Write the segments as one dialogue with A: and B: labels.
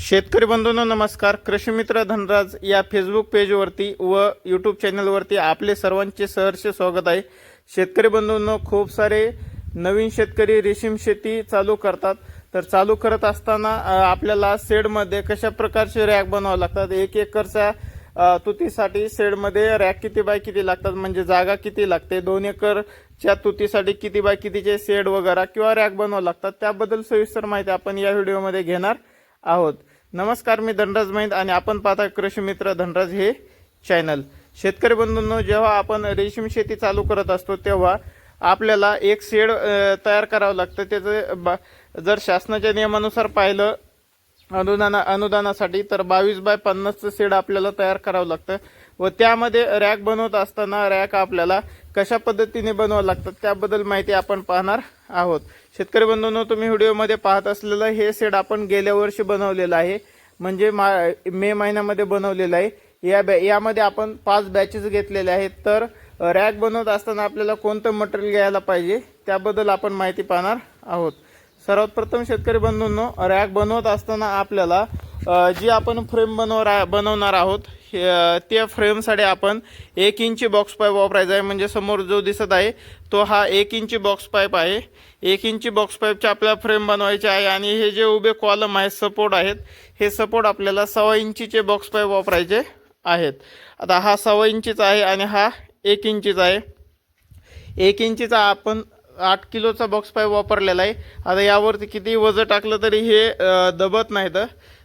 A: शेतकरी बंधूंनो नमस्कार. कृषी मित्र धनराज या फेसबुक पेजवरती व यूट्यूब चॅनलवरती आपले सर्वांचे सहर्ष स्वागत आहे. शेतकरी बंधूंनो खूप सारे नवीन शेतकरी रेशीम शेती चालू करतात. तर चालू करत असताना आपल्याला सेडमध्ये कशा प्रकारचे रॅक बनावं लागतात? एक एकरच्या तुतीसाठी सेडमध्ये रॅक किती बाय किती लागतात? म्हणजे जागा किती लागते? दोन एकरच्या तुतीसाठी किती बाय कितीचे सेड वगैरे किंवा रॅक बनवावं लागतात? त्याबद्दल सविस्तर माहिती आपण या व्हिडिओमध्ये घेणार आहोत. नमस्कार मी धनराज महिंद आणि आपण पाहता कृषी मित्र धनराज हे चॅनल शेतकरी बंधूंनो जेव्हा आपण रेशीम शेती चालू करत असतो तेव्हा आपल्याला एक शेड तयार करावं लागतं. त्याचं बा- जर शासनाच्या नियमानुसार पाहिलं अनुदान अनुदानासाठी तर बावीस बाय पन्नासचं शेड आपल्याला तयार करावं लागतं. व त्यामध्ये रॅक बनवत असताना रॅक आपल्याला कशा पद्धतीने बनवावं लागतात त्याबद्दल माहिती आपण पाहणार आहोत. शेतकरी बंधूंनो तुम्ही व्हिडिओमध्ये पाहत असलेलं हे शेड आपण गेल्या वर्षी बनवलेलं आहे. म्हणजे मा मे महिन्यामध्ये बनवलेलं आहे. या बॅ यामध्ये आपण पाच बॅचेस घेतलेले आहेत. तर रॅक बनवत असताना आपल्याला कोणतं मटेरियल घ्यायला पाहिजे त्याबद्दल आपण माहिती पाहणार आहोत. सर्वात प्रथम शेतकरी बंधूंनो रॅक बनवत असताना आपल्याला जी आपण फ्रेम बनव बनवणार आहोत त्या फ्रेमसाठी आपण एक इंची बॉक्स पाईप वापरायचा आहे. म्हणजे समोर जो दिसत आहे तो हा एक इंची बॉक्स पाईप आहे. एक इंची बॉक्स पाईपचे आपल्याला फ्रेम बनवायचे आहे आणि हे जे उभे कॉलम आहेत सपोर्ट आहेत हे सपोर्ट आपल्याला सव्वा इंचीचे बॉक्स पाईप वापरायचे आहेत. आता हा सव्वा इंचीचा आहे आणि हा एक इंचीचा आहे. एक इंचीचा आपण आठ किलोचा बॉक्स पाईप वापरलेला आहे. आता यावरती किती वजन टाकलं तरी हे दबत नाही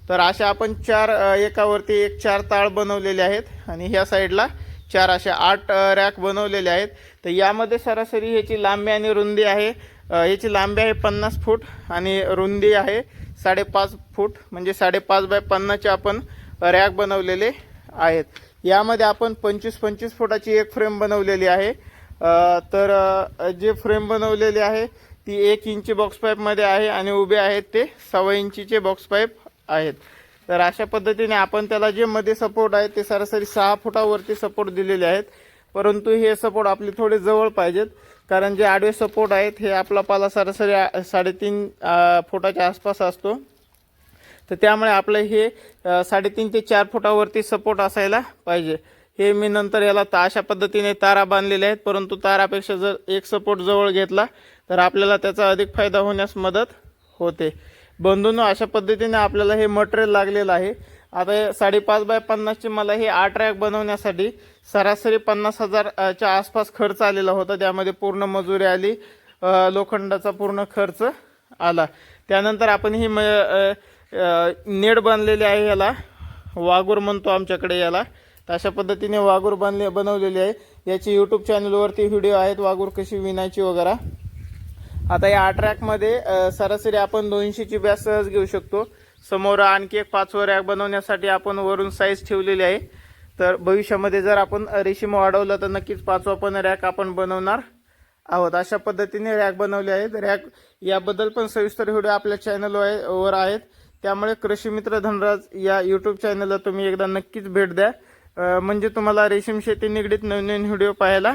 A: तर अशा आपण चार एकावरती एक चार ताळ बनवलेले आहेत. आणि ह्या साईडला चार असे आठ रॅक बनवलेले आहेत. तर यामध्ये सरासरी ह्याची लांबी आणि रुंदी आहे. याची ह्याची लांबी आहे पन्नास फूट आणि रुंदी आहे साडेपाच फूट. म्हणजे साडेपाच बाय पन्नासचे आपण रॅक बनवलेले आहेत. यामध्ये आपण पंचवीस पंचवीस फुटाची एक फ्रेम बनवलेली आहे. तर जे फ्रेम बनवलेली आहे ती एक इंची बॉक्स पाईपमध्ये आहे आणि उभे आहेत ते सव्वा इंचीचे बॉक्स पाईप आहेत. तर अशा पद्धतीने आपण त्याला जे मध्ये सपोर्ट आहे ते सरासरी सहा फुटावरती सपोर्ट दिलेले आहेत. परंतु हे सपोर्ट आपले थोडे जवळ पाहिजेत कारण जे आडवे सपोर्ट आहेत हे आपला पाला सरासरी साडेतीन फुटाच्या आसपास असतो. तर त्यामुळे आपलं हे साडेतीन ते चार फुटावरती सपोर्ट असायला पाहिजे. हे मी नंतर याला ता अशा पद्धतीने तारा बांधलेल्या आहेत. परंतु तारापेक्षा जर एक सपोर्ट जवळ घेतला तर आपल्याला त्याचा अधिक फायदा होण्यास मदत होते. बंधून अशा पद्धतीने आपल्याला हे मटेरियल लागलेलं आहे. आता हे साडेपाच बाय पन्नासची मला हे आठ रॅक बनवण्यासाठी सरासरी पन्नास हजारच्या आसपास खर्च आलेला होता. त्यामध्ये पूर्ण मजुरी आली लोखंडाचा पूर्ण खर्च आला. त्यानंतर आपण ही म नेट बांधलेली आहे याला. वागूर म्हणतो आमच्याकडे याला. तर अशा पद्धतीने वाघूर बनले बनवलेली आहे. याची यूट्यूब चॅनलवरती व्हिडिओ आहेत. वाघूर कशी विणायची वगैरे. आता या आठ रॅकमध्ये सरासरी आपण दोनशेची बॅस सहज घेऊ शकतो. समोर आणखी एक पाचवं रॅक बनवण्यासाठी आपण वरून साईज ठेवलेली आहे. तर भविष्यामध्ये जर आपण रेशीम वाढवलं तर नक्कीच पाचवा पण रॅक आपण बनवणार आहोत. अशा पद्धतीने रॅक बनवले आहेत. रॅक याबद्दल पण सविस्तर व्हिडिओ आपल्या चॅनल वर आहेत. त्यामुळे कृषी मित्र धनराज या यूट्यूब चॅनलला तुम्ही एकदा नक्कीच भेट द्या. म्हणजे तुम्हाला रेशीम शेती निगडीत नवीन नवीन व्हिडिओ पाहायला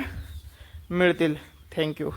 A: मिळतील. थँक्यू